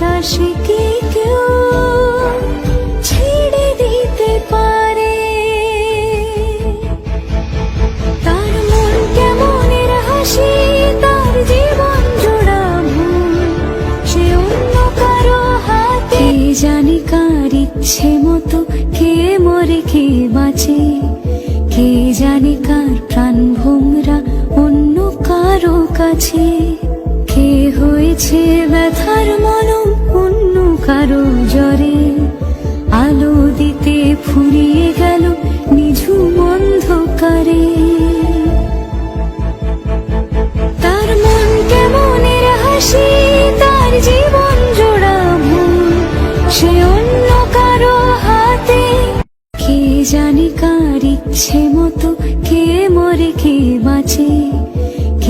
নিঃশ্বাস কেউ ছেড়ে দিতে পারে? তার মন কেমনের হাসি, তার জীবন জোড়া সে অন্য কারও হাতে। জানি কার ইচ্ছে মতো কে মরে, কে বাঁচে? কে জানে কার প্রাণ ভোমরা অন্য কারও কাছে? কে হয়েছে ব্যথার মলম অন্য কারও জ্বরে আলো দিতে ফুরিয়ে গেল নিঝুম অন্ধকারে। তার মন কেমনের হাসি? তার জীবন জোড়া ভুল। সে অন্য কারও হাতে কে জানে কার ইচ্ছে মতো কে মরে কে বাঁচে।